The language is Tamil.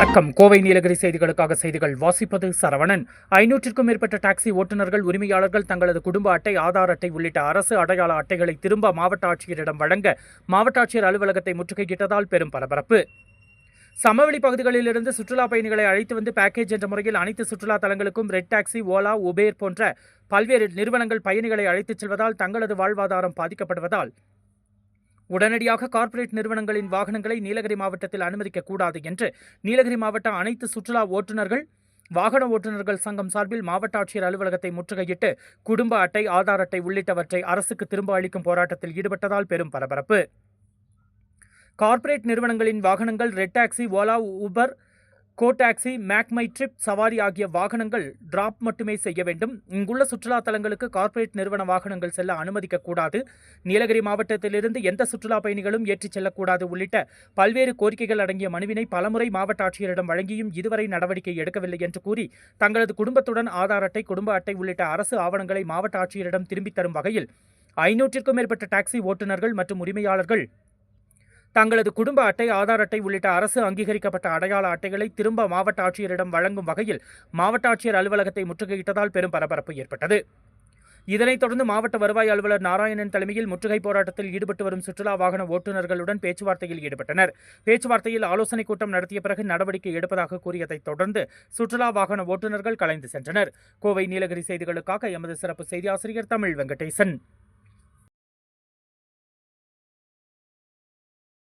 வணக்கம். கோவை நீலகிரி செய்திகளுக்காக செய்திகள் வாசிப்பது சரவணன். ஐநூற்றுக்கும் மேற்பட்ட டாக்ஸி ஓட்டுநர்கள் உரிமையாளர்கள் தங்களது குடும்ப அட்டை ஆதார் அட்டை உள்ளிட்ட அரசு அடையாள அட்டைகளை திரும்ப மாவட்ட ஆட்சியரிடம் வழங்க மாவட்ட ஆட்சியர் அலுவலகத்தை முற்றுகையிட்டதால் பெரும் பரபரப்பு. சமவெளி பகுதிகளிலிருந்து சுற்றுலா பயணிகளை அழைத்து வந்து பேக்கேஜ் என்ற முறையில் அனைத்து சுற்றுலா தலங்களுக்கும் ரெட் டாக்ஸி ஓலா உபேர் போன்ற பல்வேறு நிறுவனங்கள் பயணிகளை அழைத்துச் செல்வதால் தங்களது வாழ்வாதாரம் பாதிக்கப்படுவதால் உடனடியாக கார்ப்பரேட் நிறுவனங்களின் வாகனங்களை நீலகிரி மாவட்டத்தில் அனுமதிக்க கூடாது என்று நீலகிரி மாவட்ட அனைத்து சுற்றுலா ஓட்டுநர்கள் வாகன ஓட்டுநர்கள் சங்கம் சார்பில் மாவட்ட ஆட்சியர் அலுவலகத்தை முற்றுகையிட்டு குடும்ப அட்டை ஆதார் அட்டை உள்ளிட்டவற்றை அரசுக்கு திரும்ப அளிக்கும் போராட்டத்தில் ஈடுபட்டதால் பெரும் பரபரப்பு. கார்ப்பரேட் நிறுவனங்களின் வாகனங்கள் Red Taxi Ola Uber Go Taxi MakeMyTrip சவாரி ஆகிய வாகனங்கள் டிராப் மட்டுமே செய்ய வேண்டும். இங்குள்ள சுற்றுலா தலங்களுக்கு கார்ப்பரேட் நிறுவன வாகனங்கள் செல்ல அனுமதிக்க கூடாது. நீலகிரி மாவட்டத்திலிருந்து எந்த சுற்றுலா பயணிகளும் ஏற்றிச் செல்லக்கூடாது உள்ளிட்ட பல்வேறு கோரிக்கைகள் அடங்கிய மனுவினை பலமுறை மாவட்ட ஆட்சியரிடம் வழங்கியும் இதுவரை நடவடிக்கை எடுக்கவில்லை என்று கூறி தங்களது குடும்பத்துடன் ஆதார் அட்டை குடும்ப அட்டை உள்ளிட்ட அரசு ஆவணங்களை மாவட்ட ஆட்சியரிடம் திரும்பித் தரும் வகையில் ஐநூற்றிற்கும் மேற்பட்ட டாக்ஸி ஓட்டுநர்கள் மற்றும் உரிமையாளர்கள் தங்களது குடும்ப அட்டை ஆதார் அட்டை உள்ளிட்ட அரசு அங்கீகரிக்கப்பட்ட அடையாள அட்டைகளை திரும்ப மாவட்ட ஆட்சியரிடம் வழங்கும் வகையில் மாவட்ட ஆட்சியர் அலுவலகத்தை முற்றுகையிட்டதால் பெரும் பரபரப்பு ஏற்பட்டது. இதனைத் தொடர்ந்து மாவட்ட வருவாய் அலுவலர் நாராயணன் தலைமையில் முற்றுகை போராட்டத்தில் ஈடுபட்டு வரும் சுற்றுலா வாகன ஓட்டுநர்களுடன் பேச்சுவார்த்தையில் ஈடுபட்டனர். பேச்சுவார்த்தையில் ஆலோசனைக் கூட்டம் நடத்திய பிறகு நடவடிக்கை எடுப்பதாக கூறியதைத் தொடர்ந்து சுற்றுலா வாகன ஓட்டுநர்கள் கலைந்து சென்றனர். கோவை நீலகிரி செய்திகளுக்காக எமது சிறப்பு செய்தி ஆசிரியர் தமிழ் வெங்கடேசன்.